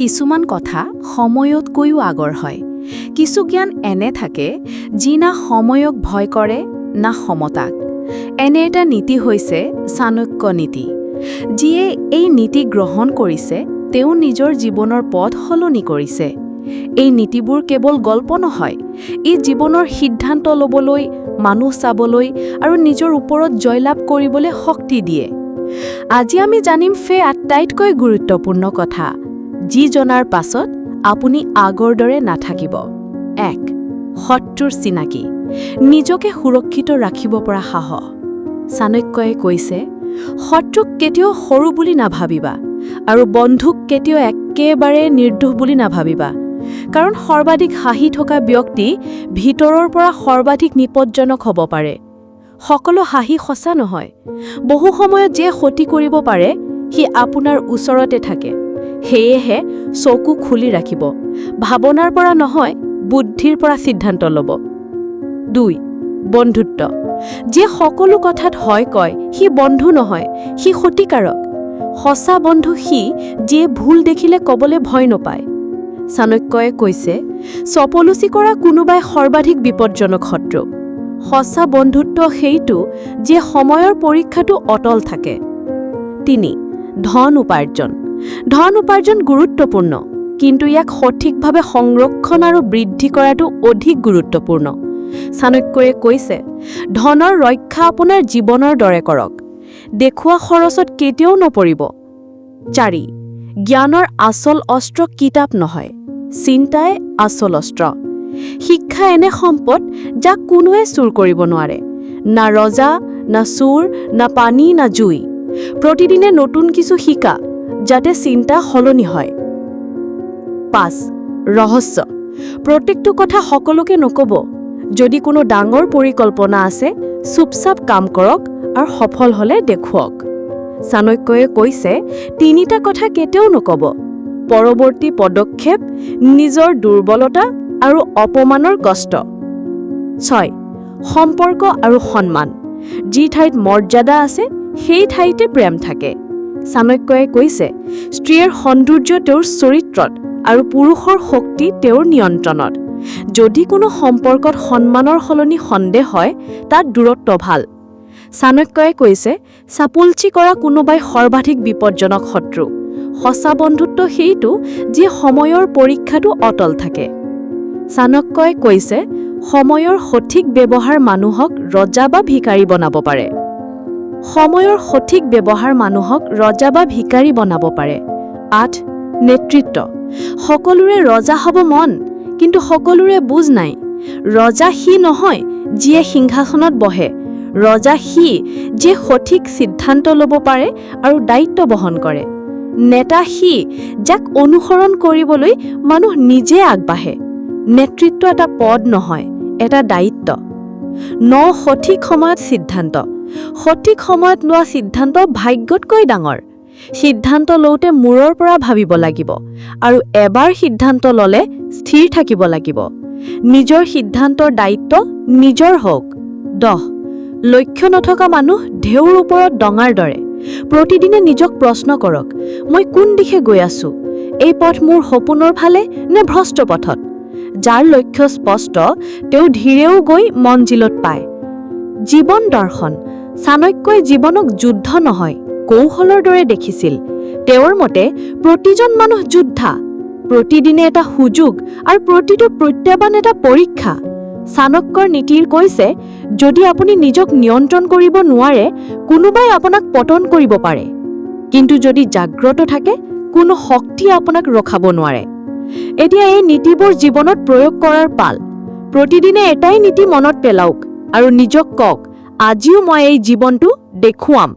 কিছুমান কথা সময়তকৈও আগৰ হয়। কিছু জ্ঞান এনে থাকে, যি না সময়ক ভয় কৰে, না সমতাক। এনে এটা নীতি হৈছে চাণক্য নীতি। যিয়ে এই নীতি গ্ৰহণ কৰিছে, তেওঁ নিজৰ জীৱনৰ পথ সলনি কৰিছে। এই নীতিবোৰ কেৱল গল্প নহয়, ই জীৱনৰ সিদ্ধান্ত ল'বলৈ, মানুহ চাবলৈ আৰু নিজৰ ওপৰত জয়লাভ কৰিবলৈ শক্তি দিয়ে। আজি আমি জানিম ফে আটাইতকৈ গুৰুত্বপূৰ্ণ কথা যি জনাৰ পাছত আপুনি আগৰ দৰে নাথাকিব। এক শত্ৰুৰ চিনাকি। নিজকে সুৰক্ষিত ৰাখিব পৰা সাহস। চাণক্যই কৈছে শত্ৰুক কেতিয়াও সৰু বুলি নাভাবিবা আৰু বন্ধুক কেতিয়াও একেবাৰে নিৰ্দোষ বুলি নাভাবিবা। কাৰণ সৰ্বাধিক হাঁহি থকা ব্যক্তি ভিতৰৰ পৰা সৰ্বাধিক নিপজ্জনক হ'ব পাৰে। সকলো হাঁহি সঁচা নহয়। বহু সময়ত যিয়ে ক্ষতি কৰিব পাৰে, সি আপোনাৰ ওচৰতে থাকে। সেয়েহে চকু খুলি ৰাখিব। ভাৱনাৰ পৰা নহয়, বুদ্ধিৰ পৰা সিদ্ধান্ত ল'ব। দুই, বন্ধুত্ব। যিয়ে সকলো কথাত হয় কয়, সি বন্ধু নহয়, সি ক্ষতিকাৰক সঁচা বন্ধু সি, যিয়ে ভুল দেখিলে ক'বলৈ ভয় নাপায়। চাণক্যই কৈছে, চপলুচি কৰা কোনোবাই সৰ্বাধিক বিপদজনক শত্ৰু। সঁচা বন্ধুত্ব সেইটো, যিয়ে সময়ৰ পৰীক্ষাটো অটল থাকে। তিনি, ধন উপাৰ্জন। ধন উপাৰ্জন গুৰুত্বপূৰ্ণ, কিন্তু ইয়াক সঠিকভাৱে সংৰক্ষণ আৰু বৃদ্ধি কৰাটো অধিক গুৰুত্বপূৰ্ণ। চাণক্যই কৈছে, ধনৰ ৰক্ষা আপোনাৰ জীৱনৰ দৰে কৰক। দেখুওৱা খৰচত কেতিয়াও নপৰিব। চাৰি, জ্ঞানৰ আচল অস্ত্ৰ কিতাপ নহয়, চিন্তাই আচল অস্ত্ৰ। শিক্ষা এনে সম্পদ যাক কোনোৱে চুৰ কৰিব নোৱাৰে, না ৰজা, না চোৰ, না পানী, না জুই। প্ৰতিদিনে নতুন কিছু শিকা যাতে চিন্তা সলনি হয়। পাঁচ ৰহস্য প্ৰত্যেকটো কথা সকলোকে নক'ব। যদি কোনো ডাঙৰ পৰিকল্পনা আছে, চুপচাপ কাম কৰক আৰু সফল হ'লে দেখুৱাওক। চাণক্যই কৈছে, তিনিটা কথা কেতিয়াও নক'ব। পৰৱৰ্তী পদক্ষেপ, নিজৰ দুৰ্বলতা আৰু অপমানৰ কষ্ট। ছয়, সম্পৰ্ক আৰু সন্মান। যি ঠাইত মৰ্যাদা আছে, সেই ঠাইতে প্ৰেম থাকে। চাণক্যই কৈছে, স্ত্ৰীৰ সৌন্দৰ্য তেওঁৰ চৰিত্ৰত আৰু পুৰুষৰ শক্তি তেওঁৰ নিয়ন্ত্ৰণত। যদি কোনো সম্পৰ্কত সন্মানৰ সলনি সন্দেহ হয়, তাত দূৰত্ব ভালো। চাণক্যই কৈছে, চাপুলচি কৰা কোনোবাই সৰ্বাধিক বিপদজনক শত্ৰু। সঁচা বন্ধুত্ব সেইটো যি সময়ৰ পৰীক্ষাটো অটল থাকে। চাণক্যই কৈছে, সময়ৰ সঠিক ব্যৱহাৰ মানুহক ৰজা বা ভিকাৰী বনাব পাৰে। সময়ৰ সঠিক ব্যৱহাৰ মানুহক ৰজা বা ভিকাৰী বনাব পাৰে। আঠ, নেতৃত্ব। সকলোৰে ৰজা হ'ব মন, কিন্তু সকলোৰে বুজ নাই। ৰজা সি নহয় যিয়ে সিংহাসনত বহে। ৰজা সি যিয়ে সঠিক সিদ্ধান্ত ল'ব পাৰে আৰু দায়িত্ব বহন কৰে। নেতা সি যাক অনুসৰণ কৰিবলৈ মানুহ নিজে আগবাঢ়ে। নেতৃত্ব এটা পদ নহয়, এটা দায়িত্ব। ন, সঠিক সময়ত সিদ্ধান্ত। সঠিক সময়ত লোৱা সিদ্ধান্ত ভাগ্যতকৈ ডাঙৰ। সিদ্ধান্ত লওঁতে মূৰৰ পৰা ভাবিব লাগিব আৰু এবাৰ সিদ্ধান্ত ল'লে স্থিৰ থাকিব লাগিব। নিজৰ সিদ্ধান্তৰ দায়িত্ব নিজৰ হওক। দহ, লক্ষ্য নথকা মানুহ ঢেউৰ ওপৰত ডঙাৰ দৰে। প্ৰতিদিনে নিজক প্ৰশ্ন কৰক, মই কোন দিশে গৈ আছো? এই পথ মোৰ সপোনৰ ফালে নে ভ্ৰষ্ট পথত? যাৰ লক্ষ্য স্পষ্ট, তেওঁ ধীৰেও গৈ মঞ্জিলত পায়। জীৱন দৰ্শন চাণক্যই জীৱনক যুদ্ধ নহয়, কৌশলৰ দৰে দেখিছিল। তেওঁৰ মতে, প্ৰতিজন মানুহ যোদ্ধা, প্ৰতিদিনে এটা সুযোগ আৰু প্ৰতিটো প্ৰত্যাহ্বান এটা পৰীক্ষা। চাণক্যৰ নীতিৰ কৈছে, যদি আপুনি নিজক নিয়ন্ত্ৰণ কৰিব নোৱাৰে, কোনোবাই আপোনাক পতন কৰিব পাৰে। কিন্তু যদি জাগ্ৰত থাকে, কোনো শক্তিয়ে আপোনাক ৰখাব নোৱাৰে। এতিয়া এই নীতিবোৰ জীৱনত প্ৰয়োগ কৰাৰ পাল। প্ৰতিদিনে এটাই নীতি মনত পেলাওক আৰু নিজক কওক আজিও মই এই জীৱনটো দেখুৱাম।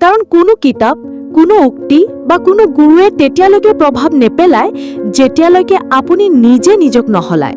কাৰণ কোনো কিতাপ, কোনো উক্তি বা কোনো গুৰুৱে তেতিয়ালৈকে প্ৰভাৱ নেপেলায় যেতিয়ালৈকে আপুনি নিজে নিজক নহলায়